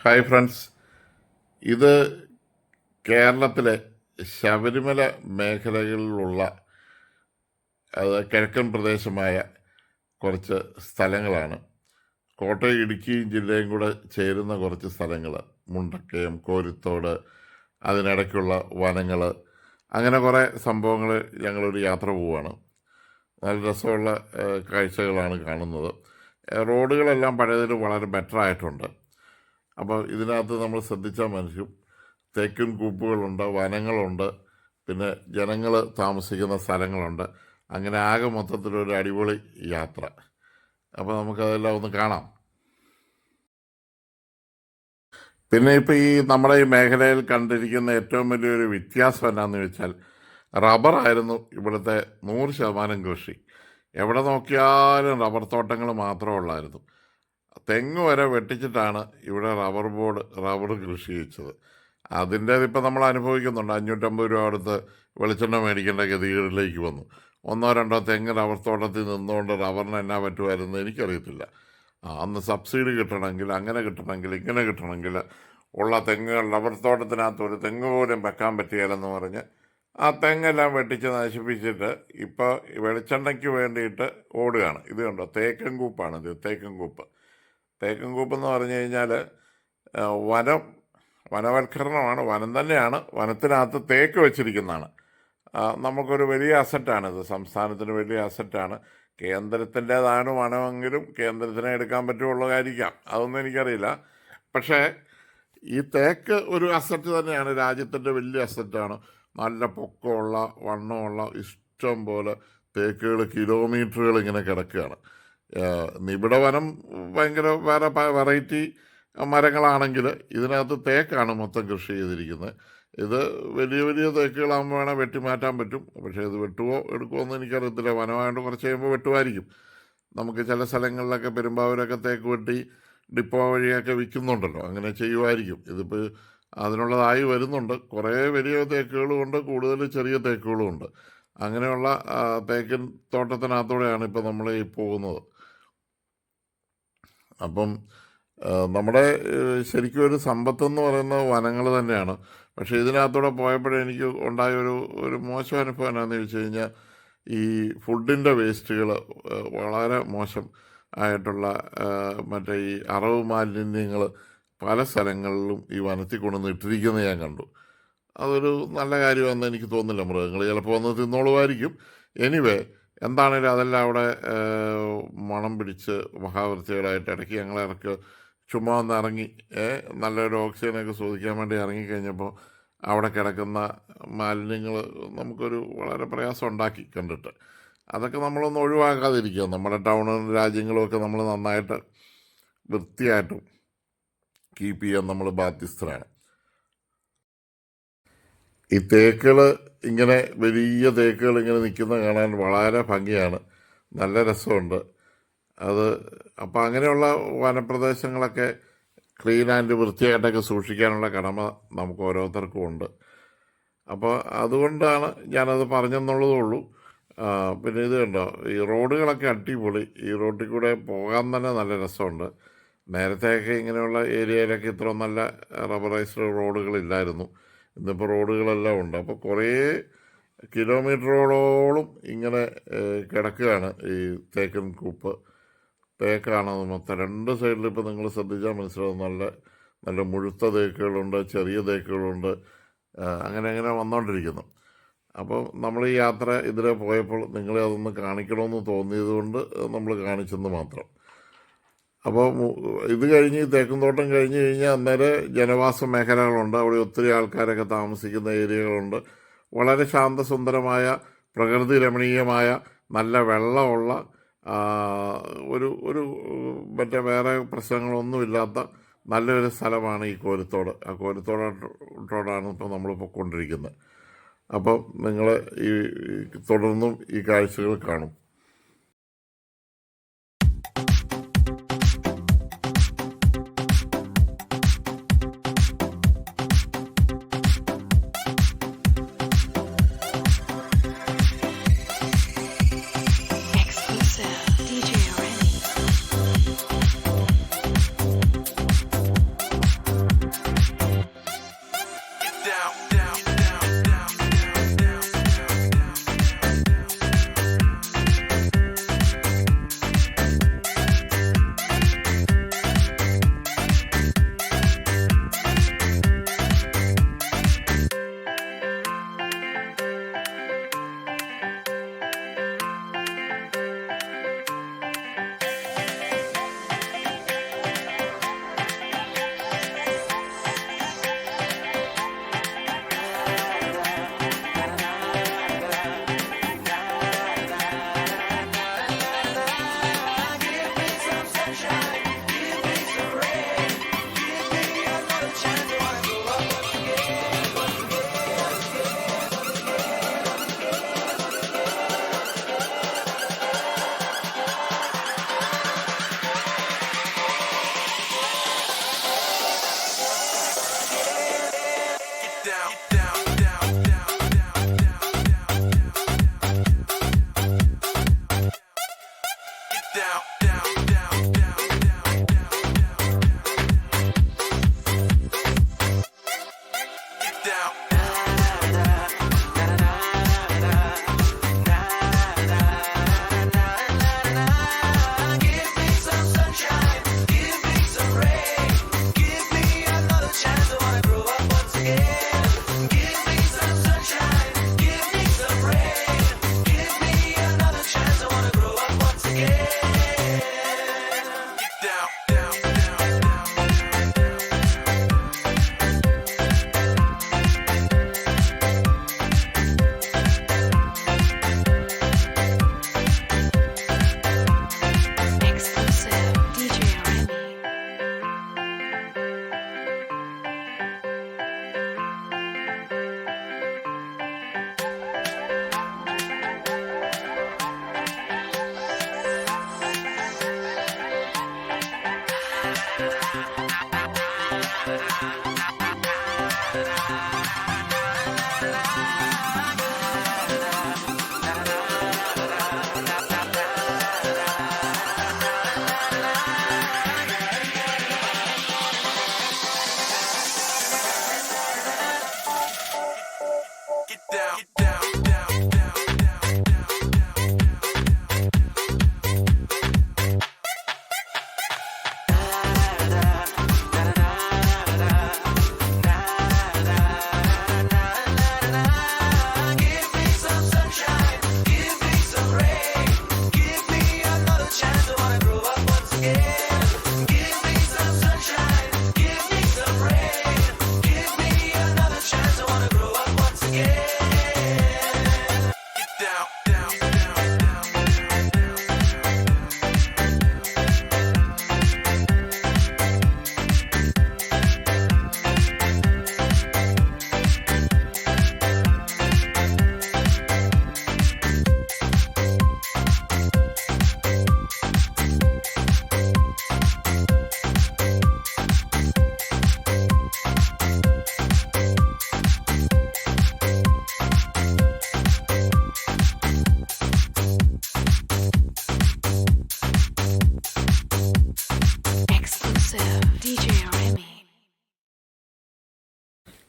Hi friends. ഇത് കേരളത്തിലെ ശബരിമല മേഖലകളിലുള്ള കിഴക്കൻ പ്രദേശമായ കുറച്ച് സ്ഥലങ്ങളാണ്. കോട്ടയം ഇടുക്കി ജില്ലയും കൂടെ ചേരുന്ന കുറച്ച് സ്ഥലങ്ങൾ മുണ്ടക്കയം കോരിത്തോട് അതിനിടയ്ക്കുള്ള വനങ്ങൾ അങ്ങനെ കുറേ സംഭവങ്ങൾ ഞങ്ങളൊരു യാത്ര പോവുകയാണ് നല്ല രസമുള്ള കാഴ്ചകളാണ് കാണുന്നത്. റോഡുകളെല്ലാം പഴയതിൽ വളരെ ബെറ്റർ ആയിട്ടുണ്ട് അപ്പോൾ ഇതിനകത്ത് നമ്മൾ ശ്രദ്ധിച്ചാൽ മനുഷ്യൻ തേക്കിൻ കൂപ്പുകളുണ്ട് വനങ്ങളുണ്ട് പിന്നെ ജനങ്ങൾ താമസിക്കുന്ന സ്ഥലങ്ങളുണ്ട്. അങ്ങനെ ആകെ മൊത്തത്തിലൊരു അടിപൊളി യാത്ര. അപ്പോൾ നമുക്കതെല്ലാം ഒന്ന് കാണാം. പിന്നെ ഇപ്പോൾ ഈ നമ്മുടെ ഈ മേഖലയിൽ കണ്ടിരിക്കുന്ന ഏറ്റവും വലിയൊരു വ്യത്യാസം എന്നാന്ന് വെച്ചാൽ റബ്ബറായിരുന്നു ഇവിടുത്തെ നൂറ് ശതമാനം കൃഷി. എവിടെ നോക്കിയാലും റബ്ബർ തോട്ടങ്ങൾ മാത്രമേ ഉള്ളായിരുന്നു. തെങ്ങ് വരെ വെട്ടിച്ചിട്ടാണ് ഇവിടെ റബ്ബർ ബോർഡ് റബ്ബർ കൃഷി ചെയ്യിച്ചത് അതിന്റെ ഇപ്പം നമ്മൾ അനുഭവിക്കുന്നുണ്ട്. അഞ്ഞൂറ്റമ്പത് രൂപ അടുത്ത് വെളിച്ചെണ്ണ മേടിക്കേണ്ട ഗതികളിലേക്ക് വന്നു. ഒന്നോ രണ്ടോ തെങ്ങ് റബ്ബർ തോട്ടത്തിൽ നിന്നുകൊണ്ട് റബ്ബറിന് എന്നാ പറ്റുമായിരുന്നു എനിക്കറിയത്തില്ല. അന്ന് സബ്സിഡി കിട്ടണമെങ്കിൽ അങ്ങനെ കിട്ടണമെങ്കിൽ ഇങ്ങനെ കിട്ടണമെങ്കിൽ ഉള്ള തെങ്ങുകൾ റബ്ബർ തോട്ടത്തിനകത്ത് ഒരു തെങ്ങ് പോലും വെക്കാൻ പറ്റിയാലെന്ന് പറഞ്ഞ് ആ തെങ്ങെല്ലാം വെട്ടിച്ച് നശിപ്പിച്ചിട്ട് ഇപ്പോൾ വെളിച്ചെണ്ണയ്ക്ക് വേണ്ടിയിട്ട് ഓടുകയാണ്. ഇത് കണ്ടോ? തേക്കൻകൂപ്പാണ് ഇത് തേക്കൻ കൂപ്പ് തേക്കൻ കൂപ്പ് എന്ന് പറഞ്ഞു കഴിഞ്ഞാൽ വനം വനവൽക്കരണമാണ് വനം തന്നെയാണ് വനത്തിനകത്ത് തേക്ക് വെച്ചിരിക്കുന്നതാണ്. നമുക്കൊരു വലിയ അസറ്റാണിത് സംസ്ഥാനത്തിന് വലിയ അസറ്റാണ്. കേന്ദ്രത്തിന്റേതാണ് വനമെങ്കിലും കേന്ദ്രത്തിനെ എടുക്കാൻ പറ്റുള്ളതായിരിക്കാം അതൊന്നും എനിക്കറിയില്ല. പക്ഷേ ഈ തേക്ക് ഒരു അസറ്റ് തന്നെയാണ്. രാജ്യത്തിന്റെ വലിയ അസറ്റാണ്. നല്ല പൊക്കമുള്ള വണ്ണമുള്ള ഇഷ്ടം പോലെ തേക്കുകൾ കിലോമീറ്ററുകൾ ഇങ്ങനെ കിടക്കുകയാണ്. ഏഹ് നിബിഡ വനം ഭയങ്കര വേറെ വെറൈറ്റി മരങ്ങളാണെങ്കിൽ ഇതിനകത്ത് തേക്കാണ് മൊത്തം കൃഷി ചെയ്തിരിക്കുന്നത്. ഇത് വലിയ വലിയ തേക്കുകളാകുമ്പോൾ വേണേൽ വെട്ടിമാറ്റാൻ പറ്റും. പക്ഷേ ഇത് വെട്ടുവോ എടുക്കുമോ എന്ന് എനിക്കറിയത്തില്ല. വനമായതുകൊണ്ട് കുറച്ച് കഴിയുമ്പോൾ വെട്ടുമായിരിക്കും. നമുക്ക് ചില സ്ഥലങ്ങളിലൊക്കെ പെരുമ്പാവൂരൊക്കെ തേക്ക് വെട്ടി ഡിപ്പോ വഴിയൊക്കെ വിൽക്കുന്നുണ്ടല്ലോ. അങ്ങനെ ചെയ്യുമായിരിക്കും. ഇതിപ്പോൾ അതിനുള്ളതായി വരുന്നുണ്ട്. കുറേ വലിയ തേക്കുകളും ഉണ്ട്. കൂടുതൽ ചെറിയ തേക്കുകളും ഉണ്ട്. അങ്ങനെയുള്ള തേക്കിൻ തോട്ടത്തിനകത്തൂടെയാണ് ഇപ്പോൾ നമ്മൾ ഈ പോകുന്നത്. അപ്പം നമ്മുടെ ശരിക്കും ഒരു സമ്പത്ത് എന്ന് പറയുന്ന വനങ്ങൾ തന്നെയാണ്. പക്ഷേ ഇതിനകത്തൂടെ പോയപ്പോഴേ എനിക്ക് ഉണ്ടായ ഒരു ഒരു മോശം അനുഭവം എന്നാന്ന് ചോദിച്ചു കഴിഞ്ഞാൽ ഈ ഫുഡിന്റെ വേസ്റ്റുകൾ വളരെ മോശം ആയിട്ടുള്ള മറ്റേ ഈ അറവ് മാലിന്യങ്ങൾ പല സ്ഥലങ്ങളിലും ഈ വനത്തിൽ കൊണ്ടുവന്ന് ഇട്ടിരിക്കുന്നത് ഞാൻ കണ്ടു. അതൊരു നല്ല കാര്യമാണെന്ന് എനിക്ക് തോന്നുന്നില്ല. മൃഗങ്ങൾ ചിലപ്പോൾ വന്ന് തിന്നോളുമായിരിക്കും. എനിവേ എന്താണേലും അതെല്ലാം അവിടെ മണം പിടിച്ച് മഹാവൃത്തികളായിട്ട് ഇടയ്ക്ക് ഞങ്ങൾ ഇറക്ക് ചുമ്മാ ഒന്ന് ഇറങ്ങി നല്ലൊരു ഓക്സിജനൊക്കെ ശോധിക്കാൻ വേണ്ടി ഇറങ്ങിക്കഴിഞ്ഞപ്പോൾ അവിടെ കിടക്കുന്ന മാലിന്യങ്ങൾ നമുക്കൊരു വളരെ പ്രയാസം ഉണ്ടാക്കി കണ്ടിട്ട്. അതൊക്കെ നമ്മളൊന്ന് ഒഴിവാക്കാതിരിക്കുക. നമ്മുടെ ടൗണും രാജ്യങ്ങളുമൊക്കെ നമ്മൾ നന്നായിട്ട് വൃത്തിയായിട്ടും കീപ്പ് ചെയ്യാൻ നമ്മൾ ബാധ്യസ്ഥരാണ്. ഈ തേക്കുകൾ ഇങ്ങനെ വലിയ തേക്കുകൾ ഇങ്ങനെ നിൽക്കുന്ന കാണാൻ വളരെ ഭംഗിയാണ്. നല്ല രസമുണ്ട്. അത് അപ്പോൾ അങ്ങനെയുള്ള വനപ്രദേശങ്ങളൊക്കെ ക്ലീൻ ആൻഡ് വൃത്തിയായിട്ടൊക്കെ സൂക്ഷിക്കാനുള്ള കടമ നമുക്ക് ഓരോരുത്തർക്കും ഉണ്ട്. അപ്പോൾ അതുകൊണ്ടാണ് ഞാനത് പറഞ്ഞെന്നുള്ളതേ ഉള്ളൂ. പിന്നെ ഇത് കണ്ടോ? ഈ റോഡുകളൊക്കെ അടിപൊളി. ഈ റോഡിൽ കൂടെ പോകാൻ തന്നെ നല്ല രസമുണ്ട്. നേരത്തെയൊക്കെ ഇങ്ങനെയുള്ള ഏരിയയിലൊക്കെ ഇത്ര നല്ല റബ്ബറൈസ്ഡ് റോഡുകളില്ലായിരുന്നു. ഇന്നിപ്പോൾ റോഡുകളെല്ലാം ഉണ്ട്. അപ്പോൾ കുറേ കിലോമീറ്ററോളോളം ഇങ്ങനെ കിടക്കുകയാണ് ഈ തേക്കൻ കൂപ്പ്. തേക്കാണ് മൊത്തം രണ്ട് സൈഡിൽ ഇപ്പോൾ നിങ്ങൾ ശ്രദ്ധിച്ചാൽ മനസ്സിലാവും. നല്ല നല്ല മുഴുത്ത തേക്കുകളുണ്ട് ചെറിയ തേക്കുകളുണ്ട്. അങ്ങനെ അങ്ങനെ വന്നുകൊണ്ടിരിക്കുന്നു അപ്പോൾ നമ്മൾ ഈ യാത്ര ഇതിലെ പോയപ്പോൾ നിങ്ങളെ അതൊന്ന് കാണിക്കണമെന്ന് തോന്നിയത് കൊണ്ട് നമ്മൾ കാണിച്ചെന്ന് മാത്രം. അപ്പോൾ ഇത് കഴിഞ്ഞ് തേക്കുംതോട്ടം കഴിഞ്ഞ് കഴിഞ്ഞാൽ അന്നേരം ജനവാസ മേഖലകളുണ്ട്. അവിടെ ഒത്തിരി ആൾക്കാരൊക്കെ താമസിക്കുന്ന ഏരിയകളുണ്ട്. വളരെ ശാന്തസുന്ദരമായ പ്രകൃതി രമണീയമായ നല്ല വെള്ളമുള്ള ഒരു ഒരു മറ്റേ വേറെ പ്രശ്നങ്ങളൊന്നുമില്ലാത്ത നല്ലൊരു സ്ഥലമാണ് ഈ കോരത്തോട്. ആ കോരത്തോടോടാണ് ഇപ്പോൾ നമ്മൾ പൊയ്ക്കൊണ്ടിരിക്കുന്നത് അപ്പം നിങ്ങൾ ഈ തുടർന്നും ഈ കാഴ്ചകൾ കാണും. down.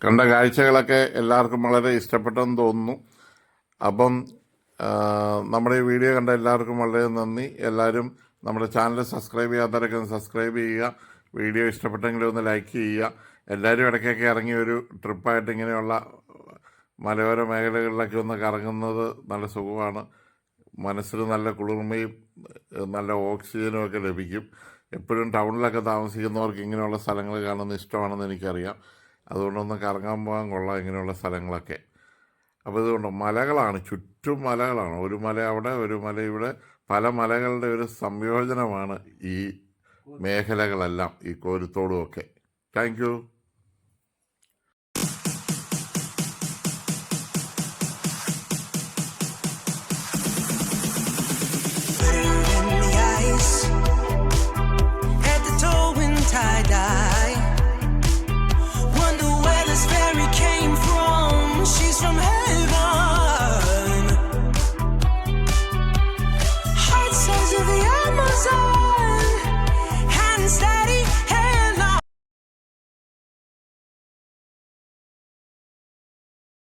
കണ്ട കാഴ്ചകളൊക്കെ എല്ലാവർക്കും വളരെ ഇഷ്ടപ്പെട്ടെന്ന് തോന്നുന്നു. അപ്പം നമ്മുടെ ഈ വീഡിയോ കണ്ട എല്ലാവർക്കും വളരെ നന്ദി. എല്ലാവരും നമ്മുടെ ചാനൽ സബ്സ്ക്രൈബ് ചെയ്യാത്തവരൊക്കെ ഒന്ന് സബ്സ്ക്രൈബ് ചെയ്യുക. വീഡിയോ ഇഷ്ടപ്പെട്ടെങ്കിൽ ഒന്ന് ലൈക്ക് ചെയ്യുക. എല്ലാവരും ഇടയ്ക്കൊക്കെ ഇറങ്ങി ഒരു ട്രിപ്പായിട്ട് ഇങ്ങനെയുള്ള മലയോര മേഖലകളിലൊക്കെ ഒന്ന് കറങ്ങുന്നത് നല്ല സുഖമാണ്. മനസ്സിന് നല്ല കുളിർമയും നല്ല ഓക്സിജനും ഒക്കെ ലഭിക്കും. എപ്പോഴും ടൗണിലൊക്കെ താമസിക്കുന്നവർക്ക് ഇങ്ങനെയുള്ള സ്ഥലങ്ങൾ കാണുന്നത് ഇഷ്ടമാണെന്ന് എനിക്കറിയാം. അതുകൊണ്ടൊന്ന് കറങ്ങാൻ പോകാൻ കൊള്ളാം ഇങ്ങനെയുള്ള സ്ഥലങ്ങളൊക്കെ. അപ്പോൾ ഇതുകൊണ്ട് മലകളാണ് ചുറ്റും മലകളാണ്. ഒരു മല അവിടെ ഒരു മല ഇവിടെ. പല മലകളുടെ ഒരു സംയോജനമാണ് ഈ മേഖലകളെല്ലാം ഈ കോരുത്തോടുമൊക്കെ. Thank you.